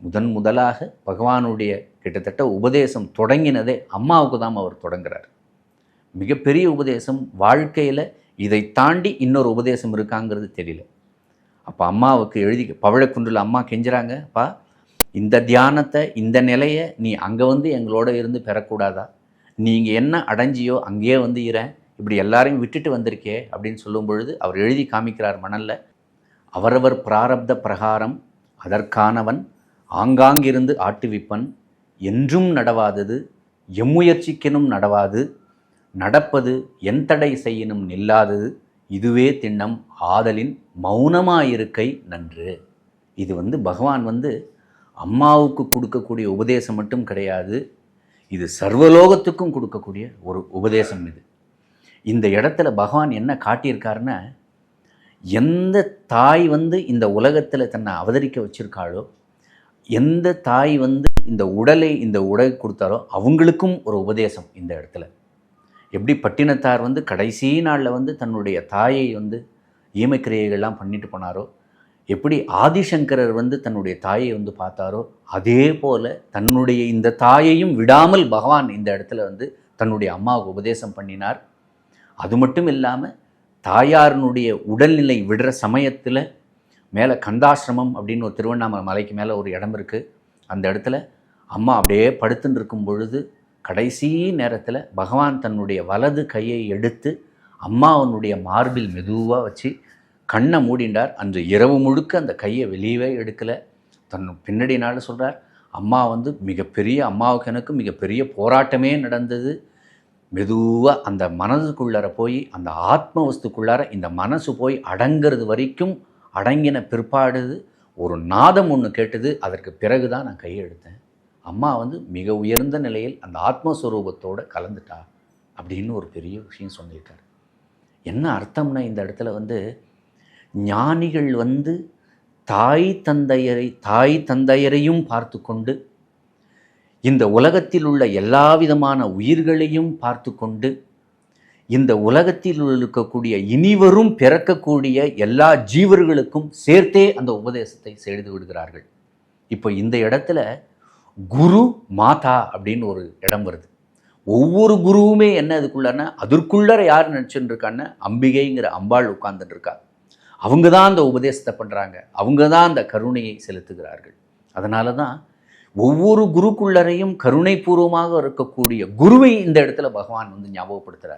முதன் முதலாக பகவானுடைய கிட்டத்தட்ட உபதேசம் தொடங்கினதே அம்மாவுக்கு தான் அவர் தொடங்குறார். மிகப்பெரிய உபதேசம் வாழ்க்கையில் இதை தாண்டி இன்னொரு உபதேசம் இருக்காங்கிறது தெரியல. அப்போ அம்மாவுக்கு எழுதி பவழக்குன்றில் அம்மா கெஞ்சுறாங்க அப்பா இந்த தியானத்தை இந்த நிலையை நீ அங்கே வந்து எங்களோட இருந்து பெறக்கூடாதா? நீங்கள் என்ன அடைஞ்சியோ அங்கேயே வந்து இறேன் இப்படி எல்லாரையும் விட்டுட்டு வந்திருக்கே அப்படின்னு சொல்லும் பொழுது அவர் எழுதி காமிக்கிறார் மணலில் அவரவர் பிராரப்த பிரகாரம் அதற்கானவன் ஆங்காங்கிருந்து ஆட்டுவிப்பன் என்றும் நடவாதது எம்முயற்சிக்கெனும் நடவாது நடப்பது என் தடை செய்யினும் நில்லாதது இதுவே திண்ணம் ஆதலின் மௌனமாயிருக்கை நன்று. இது வந்து பகவான் வந்து அம்மாவுக்கு கொடுக்கக்கூடிய உபதேசம் மட்டும் கிடையாது இது சர்வலோகத்துக்கும் கொடுக்கக்கூடிய ஒரு உபதேசம் இது. இந்த இடத்துல பகவான் என்ன காட்டியிருக்காருன்னா எந்த தாய் வந்து இந்த உலகத்தில் தன்னை அவதரிக்க வச்சிருக்காளோ எந்த தாய் வந்து இந்த உடலை இந்த உடை கொடுத்தாரோ அவங்களுக்கும் ஒரு உபதேசம் இந்த இடத்துல. எப்படி பட்டினத்தார் வந்து கடைசி நாளில் வந்து தன்னுடைய தாயை வந்து ஈமக்கிரியைகள்லாம் பண்ணிட்டு போனாரோ எப்படி ஆதிசங்கரர் வந்து தன்னுடைய தாயை வந்து பார்த்தாரோ அதே போல் தன்னுடைய இந்த தாயையும் விடாமல் பகவான் இந்த இடத்துல வந்து தன்னுடைய அம்மாவுக்கு உபதேசம் பண்ணினார். அது மட்டும் இல்லாமல் தாயாரினுடைய உடல்நிலை விடுற சமயத்தில் மேலே கந்தாசிரமம் அப்படின்னு ஒரு திருவண்ணாமலை மலைக்கு மேலே ஒரு இடம் இருக்குது அந்த இடத்துல அம்மா அப்படியே படுத்துன்னு இருக்கும் பொழுது கடைசி நேரத்தில் பகவான் தன்னுடைய வலது கையை எடுத்து அம்மாவனுடைய மார்பில் மெதுவாக வச்சு கண்ணை மூடிண்டார். அன்று இரவு முழுக்க அந்த கையை வெளியவே எடுக்கலை. தன் பின்னாடி நாள் சொல்கிறார் அம்மா வந்து மிகப்பெரிய அம்மாவுக்கு எனக்கு மிகப்பெரிய போராட்டமே நடந்தது. மெதுவாக அந்த மனதுக்குள்ளார போய் அந்த ஆத்ம வஸ்துக்குள்ளார இந்த மனசு போய் அடங்கிறது வரைக்கும் அடங்கின பிற்பாடு ஒரு நாதம் ஒன்று கேட்டது. அதற்கு பிறகு தான் நான் கையெடுத்தேன் அம்மா வந்து மிக உயர்ந்த நிலையில் அந்த ஆத்மஸ்வரூபத்தோடு கலந்துட்டா அப்படின்னு ஒரு பெரிய விஷயம் சொல்லியிருக்காரு. என்ன அர்த்தம்னா இந்த இடத்துல வந்து ஞானிகள் வந்து தாய் தந்தையரை தாய் தந்தையரையும் பார்த்து கொண்டு இந்த உலகத்தில் உள்ள எல்லா விதமான உயிர்களையும் பார்த்து கொண்டு இந்த உலகத்தில் இருக்கக்கூடிய இனிவரும் பிறக்கக்கூடிய எல்லா ஜீவர்களுக்கும் சேர்த்தே அந்த உபதேசத்தை செய்து விடுகிறார்கள். இப்போ இந்த இடத்துல குரு மாதா அப்படின்னு ஒரு இடம் வருது. ஒவ்வொரு குருவுமே என்ன அதுக்குள்ளன்னா அதற்குள்ளர யார் நினச்சிட்டு இருக்கான்னு அம்பிகைங்கிற அம்பாள் உட்கார்ந்துட்டு இருக்கா அவங்க தான் அந்த உபதேசத்தை பண்ணுறாங்க அவங்க தான் அந்த கருணையை செலுத்துகிறார்கள். அதனால தான் ஒவ்வொரு குருக்குள்ளரையும் கருணைபூர்வமாக இருக்கக்கூடிய குருவை இந்த இடத்துல பகவான் வந்து ஞாபகப்படுத்துகிறார்